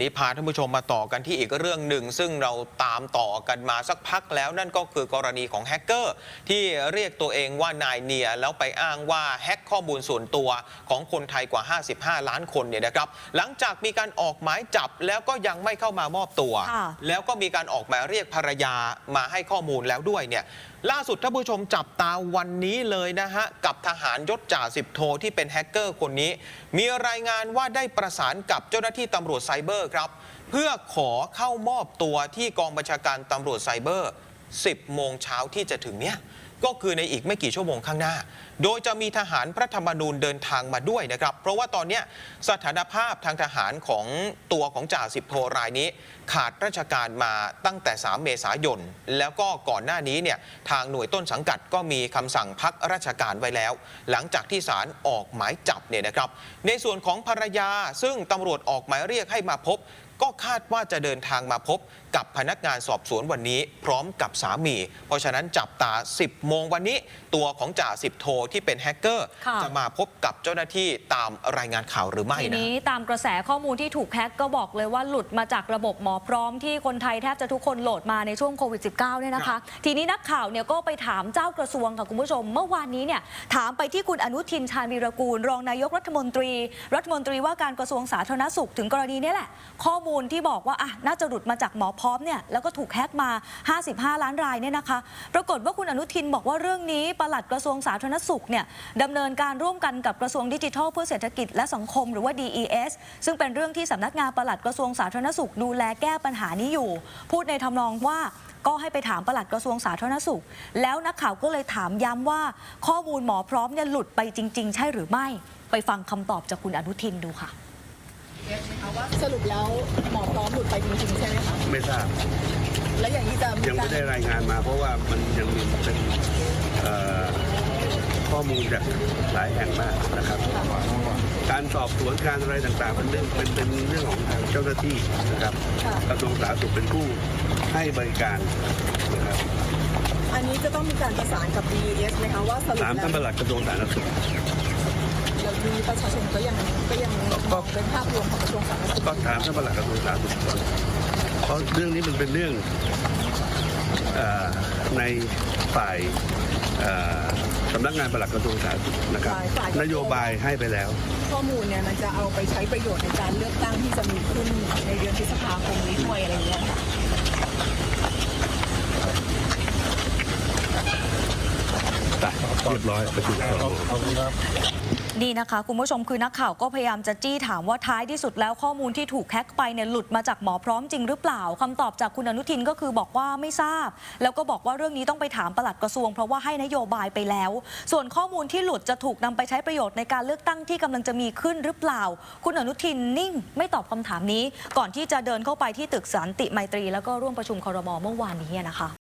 นี้พาท่านผู้ชมมาต่อกันที่อีกเรื่องหนึ่ง ซึ่งเราตามต่อกันมาสักพักแล้วนั่นก็คือกรณีของแฮกเกอร์ที่เรียกตัวเองว่านายเนีย แล้วไปอ้างว่าแฮกข้อมูลส่วนตัวของคนไทยกว่า 55 ล้านคนเนี่ยนะครับ หลังจากมีการออกหมายจับแล้วก็ยังไม่เข้ามามอบตัวค่ะแล้วก็มีการออกหมายเรียกภรรยามาให้ข้อมูลแล้วด้วยเนี่ยล่าสุดท่านผู้ชมจับตาวันนี้เลยนะฮะ กับทหารยศจ่าสิบโทที่เป็นแฮกเกอร์คนนี้ มีรายงานว่าได้ประสานกับเจ้าหน้าที่ตำรวจไซเบอร์ครับ เพื่อขอเข้ามอบตัวที่กองบัญชาการตำรวจไซเบอร์ 10 โมงเช้าที่จะถึงเนี้ย ก็คือในอีกไม่กี่ชั่วโมงข้างหน้า โดยจะมีทหารพระธรรมนูญเดินทางมาด้วยนะครับ เพราะว่าตอนนี้สถานภาพทางทหารของตัวของจ่าสิบโทรายนี้ ขาดราชการมาตั้งแต่ 3 เมษายน แล้วก็ก่อนหน้านี้เนี่ยทางหน่วยต้นสังกัดก็มีคำสั่งพักราชการไว้แล้ว หลังจากที่ศาลออกหมายจับเนี่ยนะครับ ในส่วนของภรรยาซึ่งตำรวจออกหมายเรียกให้มาพบ ก็คาดว่าจะเดินทางมาพบกับพนักงานสอบสวนวันนี้ พร้อมกับสามี เพราะฉะนั้นจับตา 10 โมงวันนี้ ตัวของจ่าสิบโทที่เป็นแฮกเกอร์ค่ะจะมาพบกับเจ้าหน้าที่ตามรายงานข่าวหรือไม่ทีนะนี้ตามกระแสข้อมูลที่ถูกแฮ็กก็บอกเลยว่าหลุดมาจากระบบหมอพร้อมที่คนไทยแทบจะทุกคนโหลดมาในช่วงโควิด -19 เนี่ยนะครัคะบทีนี้นักข่าวเนี่ยก็ไปถามเจ้ากระทรวงค่ะคุณผู้ชม เมื่อวานนี้เนี่ยถามไปที่คุณอนุทินชาญวีรกูล รองนายกรัฐมนตรี รัฐมนตรีว่าการกระทรวงสาธารณสุขถึงกรณีนี้แหละข้อมูลที่บอกว่าอะน่าจะหลุดมาจากหมอพร้อมเนี่ยแล้วก็ถูกแฮกมา 55 ล้านรายเนี่ยนะคะ ปรากฏว่าคุณอนุทินบอกว่าเรื่องนี้ปลัดกระทรวงสาธารณสุขเนี่ยดำเนินการร่วมกันกับกระทรวงดิจิทัล เพื่อเศรษฐกิจและสังคมหรือว่า DES ซึ่งเป็นเรื่องที่สำนักงานปลัดกระทรวงสาธารณสุข ดูแลแก้ปัญหานี้อยู่ พูดในทำนองว่าก็ให้ไปถามปลัดกระทรวงสาธารณสุข แล้วนักข่าวก็เลยถามย้ำว่า ข้อมูลหมอพร้อมเนี่ยหลุดไปจริง ๆ ใช่หรือไม่ ไปฟังคำตอบจากคุณอนุทินดูค่ะ สรุปแล้วหมอพร้อมหลุดไปจริงๆใช่ไหมคะไม่ทราบ แล้วอย่างนี้จะยังไม่ได้รายงานมา เพราะว่ามันยังมีเป็นเอ่อข้อมูลจากหลายแห่งมากนะครับ การสอบสวนการอะไรต่างๆเป็นเรื่องเป็นเป็นเรื่องของทางเจ้าหน้าที่นะครับกระทรวงสาธารณสุขเป็นผู้ให้บริการนะครับอันนี้จะต้องมีการประสานกับ DES ไหมคะว่าสรุปถามแล้ว ท่านปลัดกระทรวงสาธารณสุข เดี๋ยวนี้ประชาชนก็ยังก็ยังมองเป็นภาพรวมของกระทรวงสาธารณสุขก็ถามท่านปลัดกระทรวงสาธารณสุขก่อนเพราะเรื่องนี้มันเป็นเรื่องเออในฝ่ายเอ่อสำนักงานปลัดกระทรวงสาธารณสุขนะครับ นโยบายให้ไปแล้ว ข้อมูลเนี่ยมันจะเอาไปใช้ประโยชน์ในการเลือกตั้งที่จะมีขึ้นในเดือนพฤษภาคมนี้ด้วยอะไรเงี้ยค่ะเรียบร้อยไปถึงสองโมง นี่นะคะคุณผู้ชมคือนักข่าวก็พยายามจะจี้ถามว่าท้ายที่สุดแล้วข้อมูลที่ถูกแฮ็กไปเนี่ยหลุดมาจากหมอพร้อมจริงหรือเปล่าคำตอบจากคุณอนุทินก็คือบอกว่าไม่ทราบ แล้วก็บอกว่าเรื่องนี้ต้องไปถามปลัดกระทรวง เพราะว่าให้นโยบายไปแล้ว ส่วนข้อมูลที่หลุดจะถูกนำไปใช้ประโยชน์ในการเลือกตั้งที่กำลังจะมีขึ้นหรือเปล่า คุณอนุทินนิ่ง ไม่ตอบคำถามนี้ ก่อนที่จะเดินเข้าไปที่ตึกสันติไมตรี แล้วก็ร่วมประชุมครมเมื่อวานนี้นะคะ